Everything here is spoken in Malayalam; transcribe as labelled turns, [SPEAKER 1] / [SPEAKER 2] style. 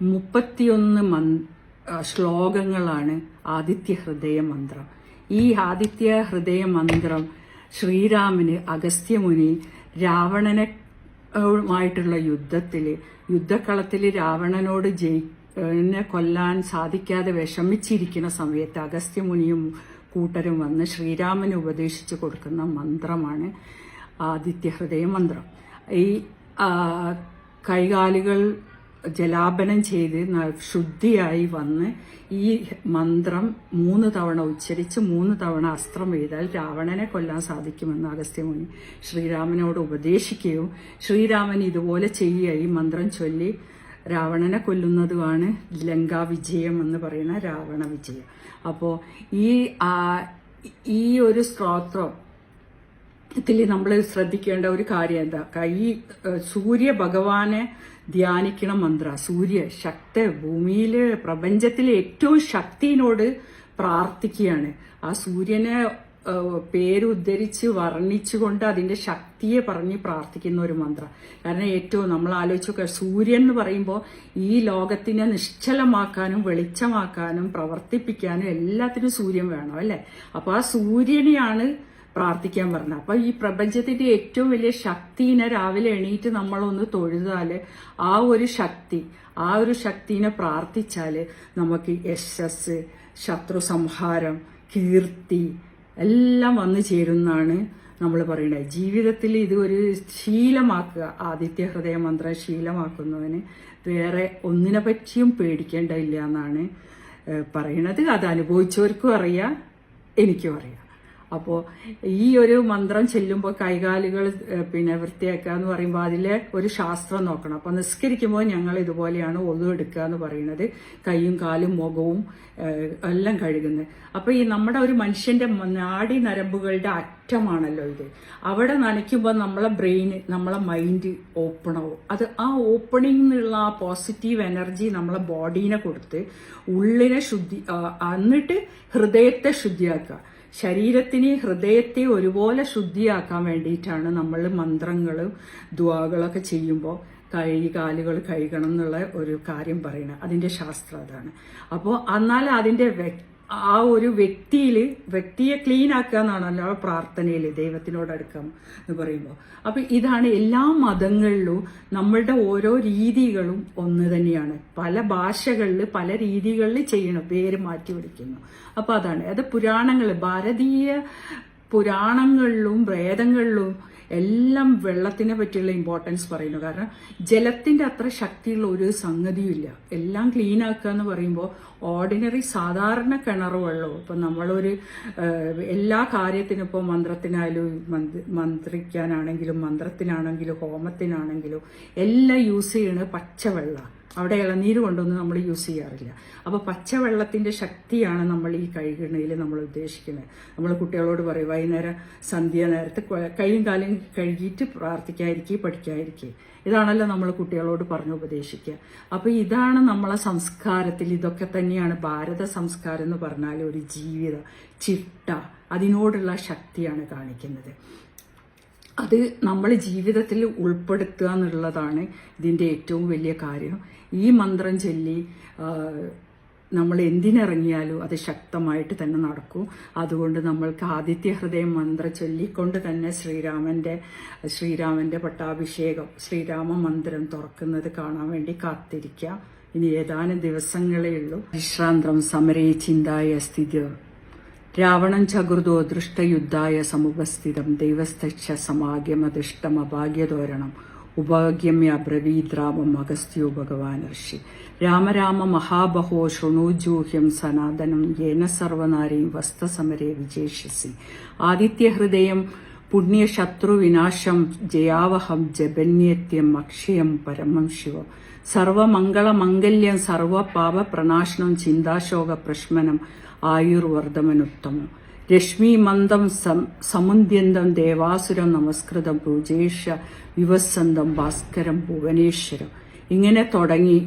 [SPEAKER 1] മുപ്പത്തിയൊന്ന് മന് ശ്ലോകങ്ങളാണ് ആദിത്യ ഹൃദയ മന്ത്രം ഈ ആദിത്യ ഹൃദയ മന്ത്രം ശ്രീരാമന് അഗസ്ത്യമുനി രാവണനെ മായിട്ടുള്ള യുദ്ധത്തിൽ യുദ്ധക്കളത്തിൽ രാവണനോട് ജയിനെ കൊല്ലാൻ സാധിക്കാതെ വിഷമിച്ചിരിക്കുന്ന സമയത്ത് അഗസ്ത്യമുനിയും കൂട്ടരും വന്ന് ശ്രീരാമന് ഉപദേശിച്ചു കൊടുക്കുന്ന മന്ത്രമാണ് ആദിത്യ ഹൃദയ മന്ത്രം ഈ കൈകാലുകൾ ജലാപനം ചെയ്ത് ശുദ്ധിയായി വന്ന് ഈ മന്ത്രം മൂന്ന് തവണ ഉച്ചരിച്ച് മൂന്ന് തവണ അസ്ത്രം എഴുതാൽ രാവണനെ കൊല്ലാൻ സാധിക്കുമെന്ന് അഗസ്ത്യമുനി ശ്രീരാമനോട് ഉപദേശിക്കുകയും ശ്രീരാമൻ ഇതുപോലെ ചെയ്യുക. ഈ മന്ത്രം ചൊല്ലി രാവണനെ കൊല്ലുന്നതുമാണ് ലങ്കാ വിജയം എന്ന് പറയുന്ന രാവണ വിജയം. അപ്പോൾ ഈ ഈ ഒരു സ്ത്രോത്രം ഇതിൽ നമ്മൾ ശ്രദ്ധിക്കേണ്ട ഒരു കാര്യം എന്താ? ഈ സൂര്യ ഭഗവാനെ ധ്യാനിക്കണ മന്ത്ര സൂര്യ ശക്ത ഭൂമിയിലെ പ്രപഞ്ചത്തിലെ ഏറ്റവും ശക്തിനോട് പ്രാർത്ഥിക്കുകയാണ്. ആ സൂര്യനെ പേരുദ്ധരിച്ച് വർണിച്ചുകൊണ്ട് അതിന്റെ ശക്തിയെ പറഞ്ഞ് പ്രാർത്ഥിക്കുന്ന ഒരു മന്ത്രം. കാരണം ഏറ്റവും നമ്മൾ ആലോചിച്ചൊക്കെ സൂര്യൻ എന്ന് പറയുമ്പോൾ ഈ ലോകത്തിനെ നിശ്ചലമാക്കാനും വെളിച്ചമാക്കാനും പ്രവർത്തിപ്പിക്കാനും എല്ലാത്തിനും സൂര്യൻ വേണം അല്ലേ? അപ്പൊ ആ സൂര്യനെയാണ് പ്രാർത്ഥിക്കാൻ പറഞ്ഞത് അപ്പൊ ഈ പ്രപഞ്ചത്തിന്റെ ഏറ്റവും വലിയ ശക്തിനെ രാവിലെ എണീറ്റ് നമ്മളൊന്ന് തൊഴുതാൽ ആ ഒരു ശക്തി ആ ഒരു ശക്തിനെ പ്രാർത്ഥിച്ചാൽ നമുക്ക് യശസ് ശത്രു സംഹാരം കീർത്തി എല്ലാം വന്നു ചേരുന്നാണ് നമ്മൾ പറയുന്നത് ജീവിതത്തിൽ ഇത് ഒരു ശീലമാക്കുക. ആദിത്യ ഹൃദയ മന്ത്രം ശീലമാക്കുന്നതിന് വേറെ ഒന്നിനെ പറ്റിയും പേടിക്കേണ്ടതില്ല എന്നാണ് പറയണത്. അത് അനുഭവിച്ചവർക്കും അറിയാം എനിക്കും അറിയാം. അപ്പോൾ ഈ ഒരു മന്ത്രം ചെല്ലുമ്പോൾ കൈകാലുകൾ പിന്നെ വൃത്തിയാക്കുക എന്ന് പറയുമ്പോൾ അതിലെ ഒരു ശാസ്ത്രം നോക്കണം. അപ്പോൾ നിസ്കരിക്കുമ്പോൾ ഞങ്ങൾ ഇതുപോലെയാണ് ഒതു എടുക്കുക എന്ന് പറയുന്നത്. കൈയും കാലും മുഖവും എല്ലാം കഴുകുന്നത്. അപ്പോൾ ഈ നമ്മുടെ ഒരു മനുഷ്യന്റെ നാടി നരമ്പുകളുടെ അറ്റമാണല്ലോ ഇത്. അവിടെ നനയ്ക്കുമ്പോൾ നമ്മളെ ബ്രെയിൻ നമ്മളെ മൈൻഡ് ഓപ്പൺ ആവും അത് ആ ഓപ്പണിംഗ് എന്നുള്ള ആ പോസിറ്റീവ് എനർജി നമ്മളെ ബോഡീനെ കൊടുത്ത് ഉള്ളിനെ ശുദ്ധി എന്നിട്ട് ഹൃദയത്തെ ശുദ്ധിയാക്കുക. ശരീരത്തിനെ ഹൃദയത്തെ ഒരുപോലെ ശുദ്ധിയാക്കാൻ വേണ്ടിയിട്ടാണ് നമ്മൾ മന്ത്രങ്ങളും ദുവാകളൊക്കെ ചെയ്യുമ്പോൾ കൈ കാലുകൾ കഴുകണം എന്നുള്ള ഒരു കാര്യം പറയുന്നത്. അതിന്റെ ശാസ്ത്രം അതാണ്. അപ്പോൾ എന്നാൽ അതിന്റെ വ്യ- ആ ഒരു വ്യക്തിയിൽ വ്യക്തിയെ ക്ലീൻ ആക്കുക എന്നാണല്ലോ പ്രാർത്ഥനയിൽ ദൈവത്തിനോട് അടുക്കം എന്ന് പറയുമ്പോൾ അപ്പൊ ഇതാണ് എല്ലാ മതങ്ങളിലും നമ്മളുടെ ഓരോ രീതികളും ഒന്ന് തന്നെയാണ്. പല ഭാഷകളിൽ പല രീതികളിൽ ചെയ്യണം പേര് മാറ്റി വിളിക്കുന്നു. അപ്പൊ അതാണ്. അത് പുരാണങ്ങൾ ഭാരതീയ പുരാണങ്ങളിലും വേദങ്ങളിലും എല്ലാം വെള്ളത്തിനെ പറ്റിയുള്ള ഇമ്പോർട്ടൻസ് പറയുന്നു. കാരണം ജലത്തിന്റെ അത്ര ശക്തിയുള്ള ഒരു സംഗതിയുമില്ല എല്ലാം ക്ലീൻ ആക്കുക എന്ന് പറയുമ്പോൾ ഓർഡിനറി സാധാരണ കിണർ വെള്ളവും. ഇപ്പൊ നമ്മളൊരു എല്ലാ കാര്യത്തിനും ഇപ്പോൾ മന്ത്രത്തിനായാലും മന്ത് മന്ത്രിക്കാനാണെങ്കിലും മന്ത്രത്തിനാണെങ്കിലും ഹോമത്തിനാണെങ്കിലും എല്ലാം യൂസ് ചെയ്യണത് പച്ചവെള്ളം. അവിടെ ഇളനീര് കൊണ്ടൊന്നും നമ്മൾ യൂസ് ചെയ്യാറില്ല. അപ്പോൾ പച്ചവെള്ളത്തിന്റെ ശക്തിയാണ് നമ്മൾ ഈ കഴുകണയിൽ നമ്മൾ ഉദ്ദേശിക്കുന്നത്. നമ്മൾ കുട്ടികളോട് പറയും വൈകുന്നേരം സന്ധ്യ നേരത്തെ കൈയും കാലും കഴുകിയിട്ട് പ്രാർത്ഥിക്കാതിരിക്കുക പഠിക്കാതിരിക്കുക ഇതാണല്ലോ നമ്മൾ കുട്ടികളോട് പറഞ്ഞു ഉപദേശിക്കുക. അപ്പോൾ ഇതാണ് നമ്മളെ സംസ്കാരത്തിൽ ഇതൊക്കെ തന്നെയാണ് ഭാരത സംസ്കാരം എന്ന് പറഞ്ഞാൽ ഒരു ജീവിത ചിട്ട. അതിനോടുള്ള ശക്തിയാണ് കാണിക്കുന്നത്. അത് നമ്മൾ ജീവിതത്തിൽ ഉൾപ്പെടുത്തുക എന്നുള്ളതാണ് ഇതിന്റെ ഏറ്റവും വലിയ കാര്യം. ഈ മന്ത്രം ചൊല്ലി നമ്മൾ എന്തിനിറങ്ങിയാലും അത് ശക്തമായിട്ട് തന്നെ നടക്കും. അതുകൊണ്ട് നമ്മൾക്ക് ആദിത്യ ഹൃദയം മന്ത്രം ചൊല്ലിക്കൊണ്ട് തന്നെ ശ്രീരാമന്റെ ശ്രീരാമന്റെ പട്ടാഭിഷേകം ശ്രീരാമ മന്ദിരം തുറക്കുന്നത് കാണാൻ വേണ്ടി കാത്തിരിക്കാം. ഇനി ഏതാനും ദിവസങ്ങളേ ഉള്ളൂ. വിശ്രാന്തം സമരേ ചിന്തായ സ്ഥിതി. രാവണം ചകുർദോ ദൃഷ്ടയുദ്ധായ സമുപസ്ഥിതം. ദൈവസ്ഥ സമാഗ്യമദിഷ്ടമഭാഗ്യതോരണം ഉപാഗ്യമ്യ ബ്രവീദ്രാമം അഗസ്ത്യോ ഭഗവാൻ ഋഷി. രാമരാമ മഹാബഹോ ശൃണുജൂഹ്യം സനാതനം യേന സർവനാരീം വസ്തസമരെ വിജേഷ്യസി. ആദിത്യഹൃദയം പുണ്യശത്രുവിനാശം ജയാവഹം ജപന്യത്യം അക്ഷയം പരമം ശിവം. സർവമംഗളമംഗല്യം സർവപാപപ്രണാശനം ചിന്താശോക പ്രശ്മനം ആയുർവർദ്ധമനുത്തമം രശ്മിമന്ദം സമുദ്യന്തം ദേവാസുരം നമസ്കൃതം പൂജേഷ വിവസന്തം ഭാസ്കരം ഭുവനേശ്വരം. ഇങ്ങനെ തുടങ്ങി